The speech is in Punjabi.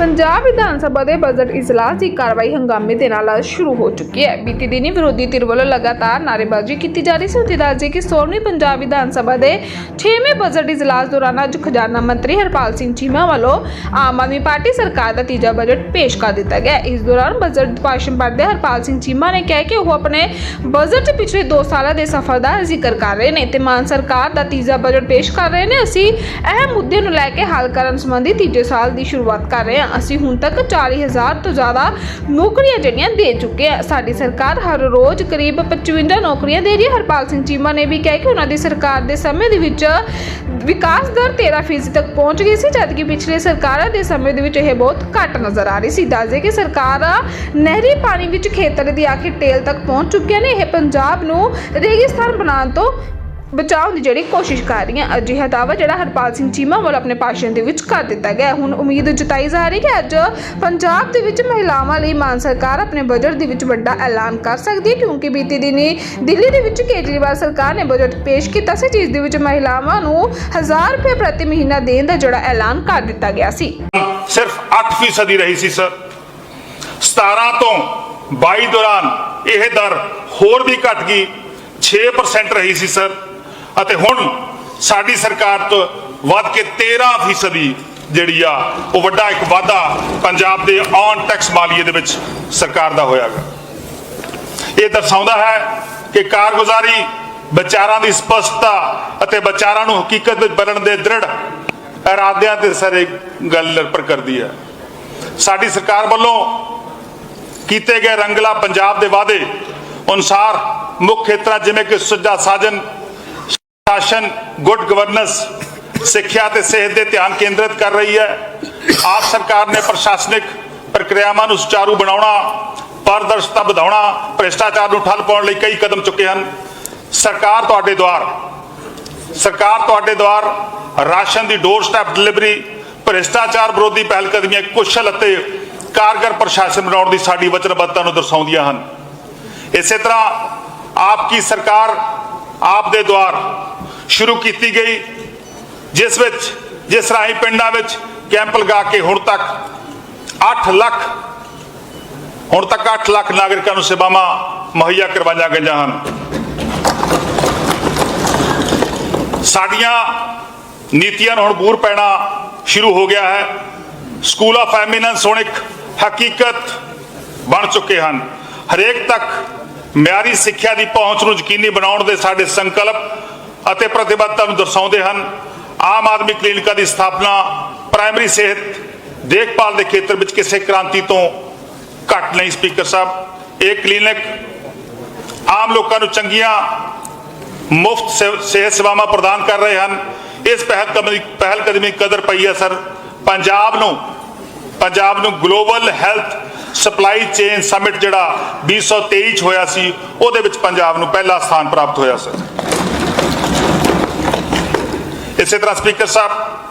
ਪੰਜਾਬ ਵਿਧਾਨ ਸਭਾ ਦੇ ਬਜਟ ਇਜਲਾਸ ਦੀ ਕਾਰਵਾਈ ਹੰਗਾਮੇ ਦੇ ਨਾਲ ਸ਼ੁਰੂ ਹੋ ਚੁੱਕੀ ਹੈ। ਬੀਤੀ ਦਿਨੀ ਵਿਰੋਧੀ ਧਿਰ ਵੱਲੋਂ ਲਗਾਤਾਰ ਨਾਅਰੇਬਾਜ਼ੀ ਕੀਤੀ ਜਾ ਰਹੀ ਸੀ। ਉੱਥੇ ਦੱਸਦੇ ਕਿ 16ਵੀਂ ਪੰਜਾਬ ਵਿਧਾਨ ਸਭਾ ਦੇ 6ਵੇਂ ਬਜਟ ਇਜਲਾਸ ਦੌਰਾਨ ਅੱਜ ਖਜ਼ਾਨਾ ਮੰਤਰੀ ਹਰਪਾਲ ਸਿੰਘ ਚੀਮਾ ਵੱਲੋਂ ਆਮ ਆਦਮੀ ਪਾਰਟੀ ਸਰਕਾਰ ਦਾ ਤੀਜਾ ਬਜਟ ਪੇਸ਼ ਕਰ ਦਿੱਤਾ ਗਿਆ ਇਸ ਦੌਰਾਨ ਬਜਟ ਭਾਸ਼ਣ ਪੜ੍ਹਦੇ ਹਰਪਾਲ ਸਿੰਘ ਚੀਮਾ ਨੇ ਕਿਹਾ ਕਿ ਉਹ ਆਪਣੇ ਬਜਟ 'ਚ ਪਿਛਲੇ 2 ਸਾਲਾਂ ਦੇ ਸਫ਼ਰ ਦਾ ਜ਼ਿਕਰ ਕਰ ਰਹੇ ਨੇ ਤੇ ਮਾਨ ਸਰਕਾਰ ਦਾ ਤੀਜਾ ਬਜਟ ਪੇਸ਼ ਕਰ ਰਹੇ ਨੇ। ਅਸੀਂ ਅਹਿਮ ਮੁੱਦੇ ਨੂੰ ਲੈ ਕੇ ਹੱਲ ਕਰਨ ਸੰਬੰਧੀ ਤੀਜੇ ਸਾਲ ਦੀ ਸ਼ੁਰੂਆਤ ਕਰ ਰਹੇ ਹਾਂ। ਅਸੀਂ ਹੁਣ ਤੱਕ 40000 ਤੋਂ ਜ਼ਿਆਦਾ ਨੌਕਰੀਆਂ ਜਿਹੜੀਆਂ ਦੇ ਚੁੱਕੇ ਹਾਂ ਸਾਡੀ ਸਰਕਾਰ ਹਰ ਰੋਜ਼ ਕਰੀਬ 55 ਨੌਕਰੀਆਂ ਦੇ ਰਹੀ ਹੈ। ਹਰਪਾਲ ਸਿੰਘ ਚੀਮਾ ਨੇ ਵੀ ਕਿਹਾ ਕਿ ਉਹਨਾਂ ਦੀ ਸਰਕਾਰ ਦੇ ਸਮੇਂ ਦੇ ਵਿੱਚ ਵਿਕਾਸ ਦਰ 13% ਤੱਕ ਪਹੁੰਚ ਗਈ ਸੀ ਜਦਕਿ ਪਿਛਲੇ ਸਰਕਾਰਾਂ ਦੇ ਸਮੇਂ ਦੇ ਵਿੱਚ ਇਹ ਬਹੁਤ ਘੱਟ ਨਜ਼ਰ ਆ ਰਹੀ ਸੀ। ਦੱਸਦੇ ਕਿ ਸਰਕਾਰ ਨਹਿਰੀ ਪਾਣੀ ਵਿੱਚ ਖੇਤਰ ਦੀ ਆਖਿਰ ਟੇਲ ਤੱਕ ਪਹੁੰਚ ਚੁੱਕੀਆਂ ਨੇ। ਇਹ ਪੰਜਾਬ ਨੂੰ ਰੇਗਿਸਤਾਨ ਬਣਾਉਣ ਤੋਂ ਬਚਾਉਣ ਦੀ ਜਿਹੜੀ ਕੋਸ਼ਿਸ਼ ਕਰ ਰਹੀਆਂ। ਅਜਿਹਾ ਦਾਅਵਾ ਜਿਹੜਾ ਹਰਪਾਲ ਸਿੰਘ ਚੀਮਾ ਵੱਲੋਂ ਆਪਣੇ ਭਾਸ਼ਣ ਦੇ ਵਿੱਚ ਕਰ ਦਿੱਤਾ ਗਿਆ। ਹੁਣ ਉਮੀਦ ਜਤਾਈ ਜਾ ਰਹੀ ਹੈ ਕਿ ਅੱਜ ਪੰਜਾਬ ਦੇ ਵਿੱਚ ਮਹਿਲਾਵਾਂ ਲਈ ਮਾਨ ਸਰਕਾਰ ਆਪਣੇ ਬਜਟ ਦੇ ਵਿੱਚ ਵੱਡਾ ਐਲਾਨ ਕਰ ਸਕਦੀ ਹੈ, ਕਿਉਂਕਿ ਬੀਤੀ ਦਿਨੀ ਦਿੱਲੀ ਦੇ ਵਿੱਚ ਕੇਜਰੀਵਾਲ ਸਰਕਾਰ ਨੇ ਬਜਟ ਪੇਸ਼ ਕੀਤਾ ਸੀ, ਜਿਸ ਦੇ ਵਿੱਚ ਮਹਿਲਾਵਾਂ ਨੂੰ 1000 ਰੁਪਏ ਪ੍ਰਤੀ ਮਹੀਨਾ ਦੇਣ ਦਾ ਜਿਹੜਾ ਐਲਾਨ ਕਰ ਦਿੱਤਾ ਗਿਆ ਸੀ। ਸਿਰਫ 8% ਹੀ ਰਹੀ ਸੀ, ਸਰ। 17 ਤੋਂ 22 ਦੌਰਾਨ ਇਹ ਦਰ ਹੋਰ ਵੀ ਘਟ ਗਈ। 6% ਰਹੀ ਸੀ, ਸਰ। ਅਤੇ ਹੁਣ ਸਾਡੀ ਸਰਕਾਰ ਤੋਂ ਵੱਧ ਕੇ 13% ਜਿਹੜੀ ਆ, ਉਹ ਵੱਡਾ ਇੱਕ ਵਾਧਾ ਪੰਜਾਬ ਦੇ ਔਨ ਟੈਕਸ ਮਾਲੀਏ ਦੇ ਵਿੱਚ ਸਰਕਾਰ ਦਾ ਹੋਇਆਗਾ ਇਹ ਦਰਸਾਉਂਦਾ ਹੈ ਕਿ ਕਾਰਗੁਜ਼ਾਰੀ ਵਿਚਾਰਾਂ ਦੀ ਸਪਸ਼ਟਤਾ ਅਤੇ ਵਿਚਾਰਾਂ ਨੂੰ ਹਕੀਕਤ ਵਿੱਚ ਬਦਲਣ ਦੇ ਦ੍ਰਿੜ ਇਰਾਦਿਆਂ ਤੇ ਸਾਰੇ ਗੱਲ ਨਿਰਭਰ ਕਰਦੀ ਹੈ। ਸਾਡੀ ਸਰਕਾਰ ਵੱਲੋਂ ਕੀਤੇ ਗਏ ਰੰਗਲਾ ਪੰਜਾਬ ਦੇ ਵਾਅਦੇ ਅਨੁਸਾਰ ਮੁੱਖ ਖੇਤਰਾਂ ਜਿਵੇਂ ਕਿ ਸੁਝਾ ਸਾਜਨ ਸ਼ਾਸਨ ਗੁੱਡ ਗਵਰਨੈਂਸ ਸਿੱਖਿਆ ਤੇ ਸਿਹਤ ਦੇ ਧਿਆਨ ਕੇਂਦਰਿਤ ਕਰ ਰਹੀ ਹੈ। ਆਪ ਸਰਕਾਰ ਨੇ ਪ੍ਰਸ਼ਾਸਨਿਕ ਪ੍ਰਕਿਰਿਆਵਾਂ ਨੂੰ ਸੁਚਾਰੂ ਬਣਾਉਣਾ, ਪਾਰਦਰਸ਼ਤਾ ਵਧਾਉਣਾ, ਭ੍ਰਿਸ਼ਟਾਚਾਰ ਨੂੰ ਠੱਲ ਪਾਉਣ ਲਈ ਕਈ ਕਦਮ ਚੁੱਕੇ ਹਨ। ਸਰਕਾਰ ਤੁਹਾਡੇ ਦੁਆਰ, ਸਰਕਾਰ ਤੁਹਾਡੇ ਦੁਆਰ ਰਾਸ਼ਨ ਦੀ ਡੋਰ ਸਟੈਪ ਡਿਲੀਵਰੀ ਭ੍ਰਿਸ਼ਟਾਚਾਰ ਵਿਰੋਧੀ ਪਹਿਲਕਦਮੀਆਂ ਕੁਸ਼ਲ ਅਤੇ ਕਾਰਗਰ ਪ੍ਰਸ਼ਾਸਨ ਬਣਾਉਣ ਦੀ ਸਾਡੀ ਵਚਨਬੱਧਤਾ ਨੂੰ ਦਰਸਾਉਂਦੀਆਂ ਹਨ। ਇਸੇ ਤਰ੍ਹਾਂ ਆਪ ਕੀ ਸਰਕਾਰ, ਆਪ ਦੇ ਦੁਆਰ ਸ਼ੁਰੂ ਕੀਤੀ ਗਈ, ਜਿਸ ਵਿੱਚ, ਜਿਸ ਰਾਹੀਂ ਪਿੰਡਾਂ ਵਿੱਚ ਕੈਂਪ ਲਗਾ ਕੇ ਹੁਣ ਤੱਕ 8 ਲੱਖ, ਹੁਣ ਤੱਕ 8 ਲੱਖ ਨਾਗਰਿਕਾਂ ਨੂੰ ਸੇਵਾਵਾਂ ਮੁਹੱਈਆ ਕਰਵਾਈਆਂ ਗਈਆਂ ਹਨ। ਸਾਡੀਆਂ ਨੀਤੀਆਂ ਨੂੰ ਹੁਣ ਬੂਰ ਪੈਣਾ ਸ਼ੁਰੂ ਹੋ ਗਿਆ ਹੈ। ਸਕੂਲ ਆਫ ਐਮੀਨੈਂਸ ਹੁਣ ਇੱਕ ਹਕੀਕਤ ਬਣ ਚੁੱਕੇ ਹਨ। ਹਰੇਕ ਤੱਕ ਮਿਆਰੀ ਸਿੱਖਿਆ ਦੀ ਪਹੁੰਚ ਨੂੰ ਯਕੀਨੀ ਬਣਾਉਣ ਦੇ ਸਾਡੇ ਸੰਕਲਪ ਅਤੇ ਪ੍ਰਤੀਬੱਧਤਾ ਨੂੰ ਦਰਸਾਉਂਦੇ ਹਨ, ਆਮ ਆਦਮੀ ਕਲੀਨਿਕਾਂ ਦੀ ਸਥਾਪਨਾ ਪ੍ਰਾਇਮਰੀ ਸਿਹਤ ਦੇਖਭਾਲ ਦੇ ਖੇਤਰ ਵਿੱਚ ਕਿਸੇ ਕ੍ਰਾਂਤੀ ਤੋਂ ਘੱਟ ਨਹੀਂ, ਸਪੀਕਰ ਸਾਹਿਬ। ਇਹ ਕਲੀਨਿਕ ਆਮ ਲੋਕਾਂ ਨੂੰ ਚੰਗੀਆਂ ਮੁਫਤ ਸੇ- ਸਿਹਤ ਸੇਵਾਵਾਂ ਪ੍ਰਦਾਨ ਕਰ ਰਹੇ ਹਨ। ਇਸ ਪਹਿਲ ਕਦਮੀ ਪਹਿਲ ਕਦਮੀ ਕਦਰ ਪਈ ਹੈ, ਸਰ। ਪੰਜਾਬ ਨੂੰ ਪੰਜਾਬ ਨੂੰ global health supply chain summit ਜਿਹੜਾ 2023 ਚ ਹੋਇਆ ਸੀ, ਉਹਦੇ ਵਿੱਚ ਪੰਜਾਬ ਨੂੰ ਪਹਿਲਾ ਸਥਾਨ ਪ੍ਰਾਪਤ ਹੋਇਆ, ਸਰ। ਇਸੇ ਤਰ੍ਹਾਂ ਸਪੀਕਰ ਸਾਹਿਬ